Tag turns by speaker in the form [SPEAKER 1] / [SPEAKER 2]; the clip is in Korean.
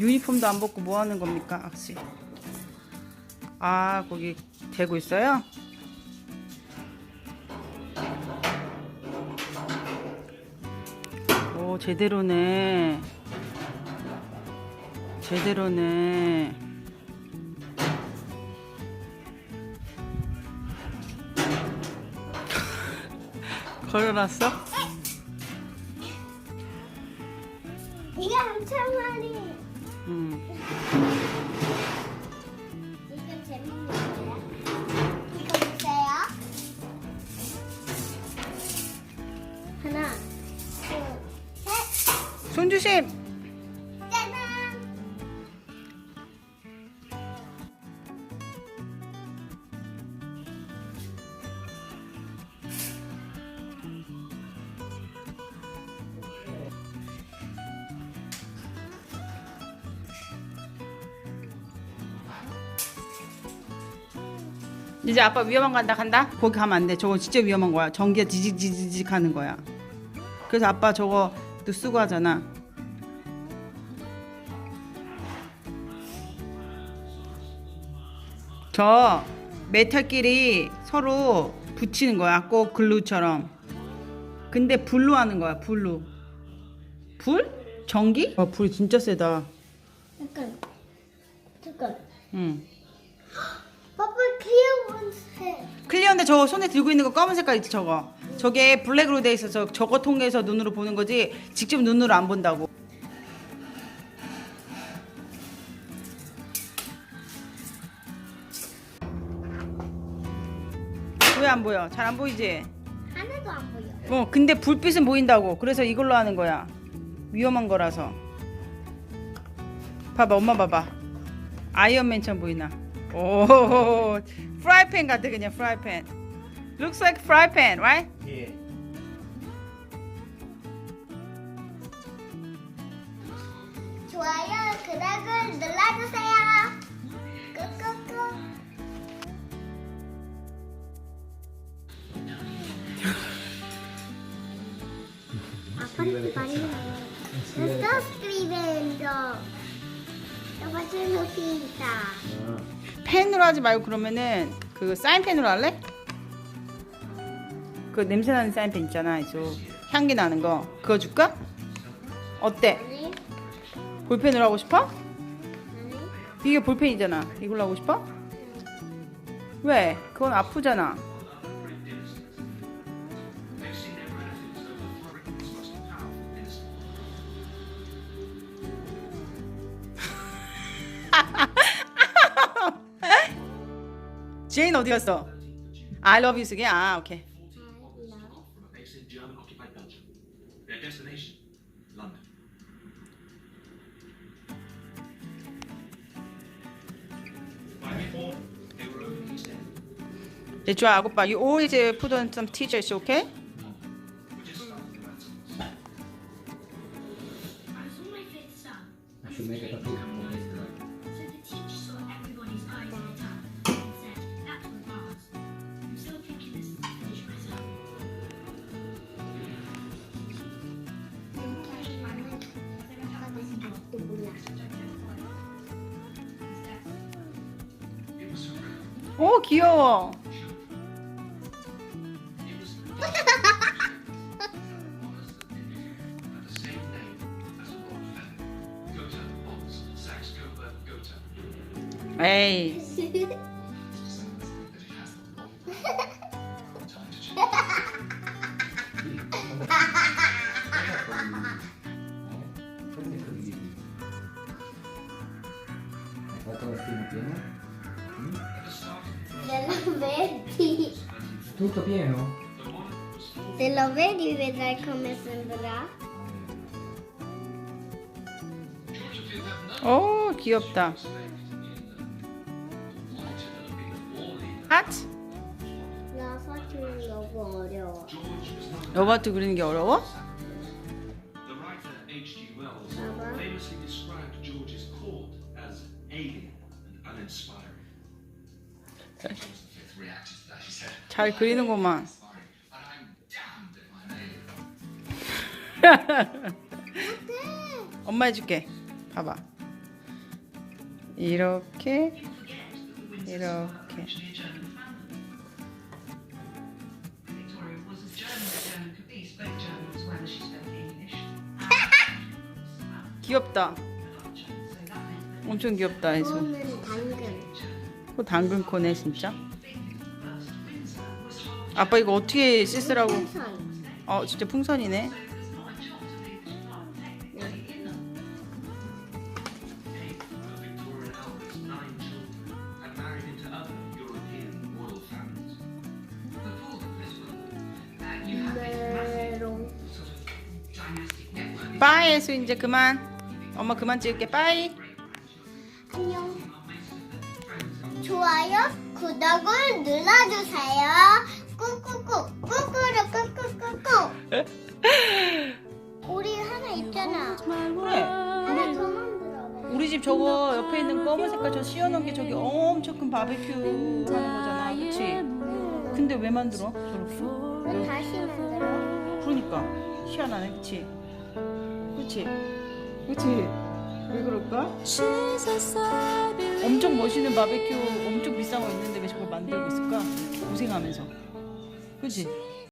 [SPEAKER 1] 유니폼도 안 벗고 뭐 하는 겁니까, 악시? 아, 거기 대고 있어요? 오, 제대로네. 제대로네. 걸어놨어? 손 조심!
[SPEAKER 2] 짜잔.
[SPEAKER 1] 이제 아빠 위험한 간다 간다? 거기 가면 안 돼. 저거 진짜 위험한 거야. 전기가 지직지직 하는 거야. 그래서 아빠 저거 또 쓰고 하잖아. 저 메탈끼리 서로 붙이는 거야. 꼭 글루처럼. 근데 불로 하는 거야. 불로. 불? 전기? 와, 불이 진짜 세다.
[SPEAKER 2] 잠깐, 잠깐.
[SPEAKER 1] 응. 클리어인데 저 손에 들고 있는 거 검은 색깔 있지 저거? 저게 블랙으로 돼 있어서 저거 통해서 눈으로 보는 거지 직접 눈으로 안 본다고. 왜 안 보여? 잘 안 보이지?
[SPEAKER 2] 하나도 안 보여.
[SPEAKER 1] 어 근데 불빛은 보인다고. 그래서 이걸로 하는 거야. 위험한 거라서. 봐봐 엄마 봐봐. 아이언맨처럼 보이나? 오 프라이 팬 같아 그냥 프라이 팬 looks like frypan right?
[SPEAKER 3] 예.
[SPEAKER 2] 좋아요, 구독을 눌러주세요. 꾹꾹꾹. 아빠한테 많이 Sto facendo finta.
[SPEAKER 1] 펜으로 하지 말고 그러면은 그 사인펜으로 할래? 그 냄새 나는 사인펜 있잖아 저 향기 나는 거 그거 줄까? 어때?
[SPEAKER 2] 아니,
[SPEAKER 1] 볼펜으로 하고 싶어?
[SPEAKER 2] 아니.
[SPEAKER 1] 이게 볼펜이잖아 이걸로 하고 싶어? 왜? 그건 아프잖아 제인 어디 갔어? I love you 쓰게? 아 오케이 네, 좋아 아빠 You always put on some t-shirts okay? 오 귀여워
[SPEAKER 4] name as
[SPEAKER 2] vedi.
[SPEAKER 3] Tutto pieno?
[SPEAKER 2] Se lo vedi vedrai come
[SPEAKER 4] have
[SPEAKER 1] 오 귀엽다. 하트?
[SPEAKER 2] 나 사실 너무 어려워.
[SPEAKER 1] 로버트 그리는 게 어려워?
[SPEAKER 4] Writer
[SPEAKER 2] Uh-huh.
[SPEAKER 1] 잘 그리는구만. 엄마 해줄게 봐봐 이렇게 이렇게
[SPEAKER 5] Victoria was as German as German could be, spoke German as well as she spoke English.
[SPEAKER 1] 귀엽다. 엄청 귀엽다 해서.
[SPEAKER 2] 당근.
[SPEAKER 1] 코 당근 코네 진짜. 아빠 이거 어떻게 씻으라고? 어 진짜 풍선이네.
[SPEAKER 5] Uh.
[SPEAKER 1] 빠이 해수 이제 그만. 엄마 그만 찍을게. 빠이.
[SPEAKER 2] 안녕. 좋아요, 구독을 눌러주세요. 꾹꾹꾹꾹. 우리 하나 있잖아.
[SPEAKER 1] 그래.
[SPEAKER 2] 하나 더 만들어.
[SPEAKER 1] 우리 집 저거 옆에 있는 검은 색깔 저 씌워놓은 게 저기 엄청 큰 바베큐 하는 거잖아. 그치? 근데 왜 만들어? 저렇게?
[SPEAKER 2] 왜 다시 만들어?
[SPEAKER 1] 그러니까 희한하네. 그치? 그치? 그치? 왜 그럴까? 엄청 멋있는 바베큐 엄청 비싼 거 있는데 왜 저걸 만들고 있을까? 고생하면서. 그치?